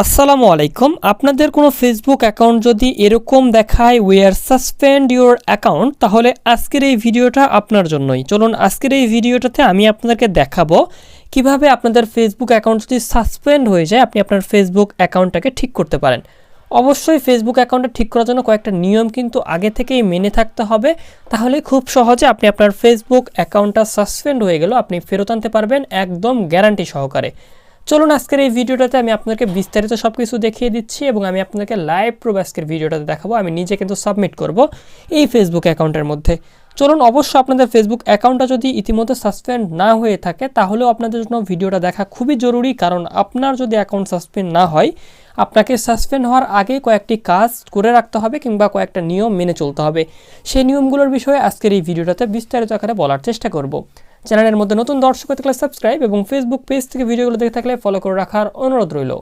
আসসালামু আলাইকুম। আপনাদের কোনো ফেসবুক অ্যাকাউন্ট যদি এরকম দেখায় we are suspend your account তাহলে আজকের এই ভিডিওটা আপনার জন্যই। চলুন, আজকের এই ভিডিওটাতে আমি আপনাদেরকে দেখাবো কীভাবে আপনাদের ফেসবুক অ্যাকাউন্ট যদি সাসপেন্ড হয়ে যায়, আপনি আপনার ফেসবুক অ্যাকাউন্টটাকে ঠিক করতে পারেন। অবশ্যই ফেসবুক অ্যাকাউন্টটা ঠিক করার জন্য কয়েকটা নিয়ম কিন্তু আগে থেকেই মেনে থাকতে হবে। তাহলে খুব সহজে আপনি আপনার ফেসবুক অ্যাকাউন্টটা সাসপেন্ড হয়ে গেল আপনি ফেরত আনতে পারবেন একদম গ্যারান্টি সহকারে। চলুন আজকের এই ভিডিওটাতে আমি আপনাকে বিস্তারিত সব কিছু দেখিয়ে দিচ্ছি এবং আমি আপনাকে লাইভ প্রুফ আজকের ভিডিওটাতে দেখাবো। আমি নিজে কিন্তু সাবমিট করব এই ফেসবুক অ্যাকাউন্টের মধ্যে। চলুন অবশ্য আপনাদের ফেসবুক অ্যাকাউন্টটা যদি ইতিমধ্যে সাসপেন্ড না হয়ে থাকে, তাহলেও আপনাদের জন্য ভিডিওটা দেখা খুবই জরুরি। কারণ আপনার যদি অ্যাকাউন্ট সাসপেন্ড না হয়, আপনাকে সাসপেন্ড হওয়ার আগে কয়েকটি কাজ করে রাখতে হবে কিংবা কয়েকটা নিয়ম মেনে চলতে হবে। সেই নিয়মগুলোর বিষয়ে আজকের এই ভিডিওটাতে বিস্তারিত আকারে বলার চেষ্টা করব। চ্যানেলের মধ্যে নতুন দর্শক হতে থাকলে সাবস্ক্রাইব এবং ফেসবুক পেজ থেকে ভিডিওগুলো দেখে থাকলে ফলো করে রাখার অনুরোধ রইল।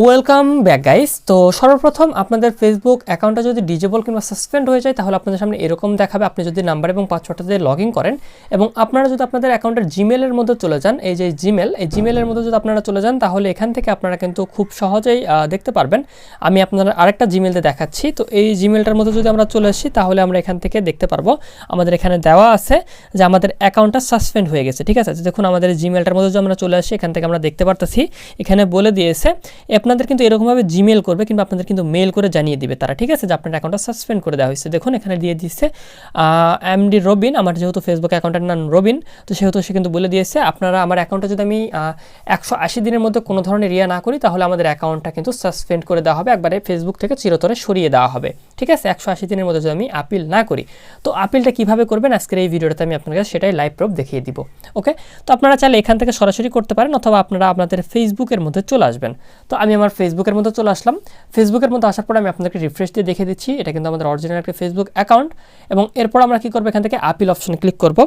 ওয়েলকাম ব্যাক গাইস তো সর্বপ্রথম আপনাদের ফেসবুক অ্যাকাউন্টটা যদি ডিজেবল কিংবা সাসপেন্ড হয়ে যায়, তাহলে আপনাদের সামনে এরকম দেখাবে। আপনি যদি নাম্বার এবং পাসওয়ার্ডটা দিয়ে লগ ইন করেন এবং আপনারা যদি আপনাদের অ্যাকাউন্টের জিমেলের মধ্যে চলে যান, এই যে জিমেল এই জিমেলের মধ্যে যদি আপনারা চলে যান, তাহলে এখান থেকে আপনারা কিন্তু খুব সহজেই দেখতে পারবেন। আমি আপনারা আরেকটা জিমেলতে দেখাচ্ছি। তো এই জিমেলটার মধ্যে যদি আমরা চলে আসি, তাহলে আমরা এখান থেকে দেখতে পারব। আমাদের এখানে দেওয়া আছে যে আমাদের অ্যাকাউন্টটা সাসপেন্ড হয়ে গেছে, ঠিক আছে? দেখুন, আমাদের জিমেলটার মধ্যে যদি আমরা চলে আসি, এখান থেকে আমরা দেখতে পারতেছি। এখানে বলে দিয়েছে আপনাদের কিন্তু এরকমভাবে জিমেল করবে কিংবা আপনাদের কিন্তু মেল করে জানিয়ে দিবে তারা, ঠিক আছে? যে আপনার অ্যাকাউন্টটা সাসপেন্ড করে দেওয়া হয়েছে। দেখুন, এখানে দিয়ে দিচ্ছে এমডি রবিন আমার যেহেতু ফেসবুক অ্যাকাউন্টের নাম রবিন তো সেহেতু সে কিন্তু বলে দিয়েছে, আপনারা আমার অ্যাকাউন্টে যদি আমি একশো আশি দিনের মধ্যে কোনো ধরনের রিয়া না করি, তাহলে আমাদের অ্যাকাউন্টটা কিন্তু সাসপেন্ড করে দেওয়া হবে, একবারে ফেসবুক থেকে চিরতরে সরিয়ে দেওয়া হবে। ঠিক আছে? একশো আশি দিনের মধ্যে যদি আমি আপিল না করি, তো আপিলটা কীভাবে করবেন? আজকের এই ভিডিওটাতে আমি আপনাকে সেটাই লাইভ প্রুফ দেখিয়ে দিব। ওকে তো আপনারা চাইলে এখান থেকে সরাসরি করতে পারেন, অথবা আপনারা আপনাদের ফেসবুকের মধ্যে চলে আসবেন। তো আমি আমার ফেসবুকের মধ্যে চলে আসলাম। ফেসবুকের মধ্যে আসার পর আমি আপনাদেরকে রিফ্রেশ দিয়ে দেখে দিচ্ছি। এটা কিন্তু আমাদের অরিজিনাল একটা ফেসবুক অ্যাকাউন্ট এবং এরপর আমরা কী করব? এখান থেকে আপিল অপশনে ক্লিক করব।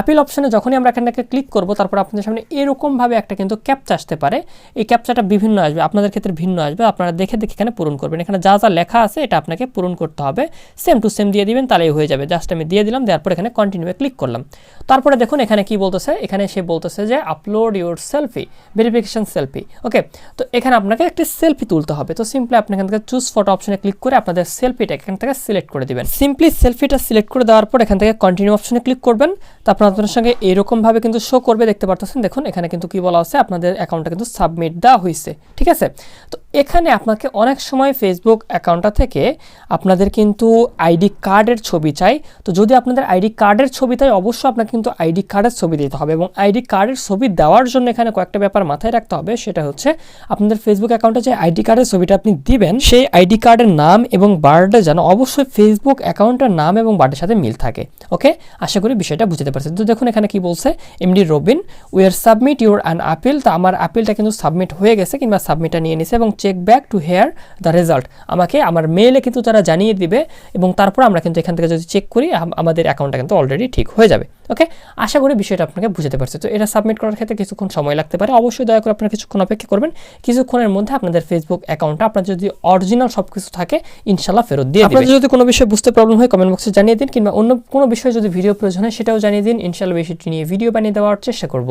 আপিল অপশানে যখনই আমরা এখান থেকে ক্লিক করব, তারপর আপনাদের সামনে এরকমভাবে একটা কিন্তু ক্যাপচা আসতে পারে। এই ক্যাপচাটা বিভিন্ন আসবে, আপনাদের ক্ষেত্রে ভিন্ন আসবে। আপনারা দেখে দেখে এখানে পূরণ করবেন। এখানে যা যা লেখা আছে, এটা আপনাকে পূরণ করতে হবে। সেম টু সেম দিয়ে দিবেন, তাহলেই হয়ে যাবে। জাস্ট আমি দিয়ে দিলাম, দেওয়ার পর এখানে কন্টিনিউয়ে ক্লিক করলাম। তারপরে দেখুন, এখানে কি বলতেছে? এখানে সে বলতেছে যে upload your selfie verification selfie okay তো এখানে আপনাকে একটি সেলফি তুলতে হবে। তো সিম্পলি আপনি এখান থেকে চুজ ফটো অপশানে ক্লিক করে আপনাদের সেলফিটা এখান থেকে সিলেক্ট করে দিবেন। সিম্পলি সেলফিটা সিলেক্ট করে দেওয়ার পর এখান থেকে কন্টিনিউ অপশানে ক্লিক করবেন। তারপর আপনাদের সঙ্গে এরকমভাবে কিন্তু শো করবে, দেখতে পারতেছেন? দেখুন, এখানে কিন্তু কি বলা আছে আপনাদের অ্যাকাউন্টটা কিন্তু সাবমিট দেওয়া হয়েছে ঠিক আছে? তো এখানে আপনাকে অনেক সময় ফেসবুক অ্যাকাউন্টটা থেকে আপনাদের কিন্তু আইডি কার্ডের ছবি চাই। তো যদি আপনাদের আইডি কার্ডের ছবি চাই, অবশ্যই আপনাকে কিন্তু আইডি কার্ডের ছবি দিতে হবে এবং আইডি কার্ডের ছবি দেওয়ার জন্য এখানে কয়েকটা ব্যাপার মাথায় রাখতে হবে। সেটা হচ্ছে আপনাদের ফেসবুক অ্যাকাউন্টে যে আইডি কার্ডের ছবিটা আপনি দিবেন, সেই আইডি কার্ডের নাম এবং বার্থডে যেন অবশ্যই ফেসবুক অ্যাকাউন্টের নাম এবং বার্থডের সাথে মিল থাকে। ওকে? আশা করি বিষয়টা বুঝতে পারছেন। তো দেখুন এখানে কি বলছে MD Robin we are submit your an appeal তো আমার আপিলটা কিন্তু সাবমিট হয়ে গেছে কিংবা সাবমিটটা নিয়ে নিছে এবং check back to here the result আমাকে আমার মেইলে কিন্তু তারা জানিয়ে দিবে এবং তারপর আমরা কিন্তু এখান থেকে যদি চেক করি আম- আমাদের অ্যাকাউন্টটা কিন্তু অলরেডি ঠিক হয়ে যাবে। ওকে আশা করি বিষয়টা আপনাকে বুঝতে পারছে। তো এটা সাবমিট করার ক্ষেত্রে কিছুক্ষণ সময় লাগতে পারে। অবশ্যই দয়া করে আপনারা কিছুক্ষণ অপেক্ষা করবেন। কিছুক্ষণের মধ্যে আপনাদের ফেসবুক অ্যাকাউন্টটা আপনার যদি অরিজিনাল সব কিছু থাকে ইনশাল্লাহ ফেরত দিয়ে আপনাদের যদি কোনো বিষয়ে বুঝতে প্রবলেম হয় কমেন্ট বক্সে জানিয়ে দিন কিংবা অন্য কোনো বিষয়ে যদি ভিডিও প্রয়োজন হয় সেটাও জানিয়ে দিন। ইনশাল্লাহ বিষয়টি নিয়ে ভিডিও বানিয়ে দেওয়ার চেষ্টা করব।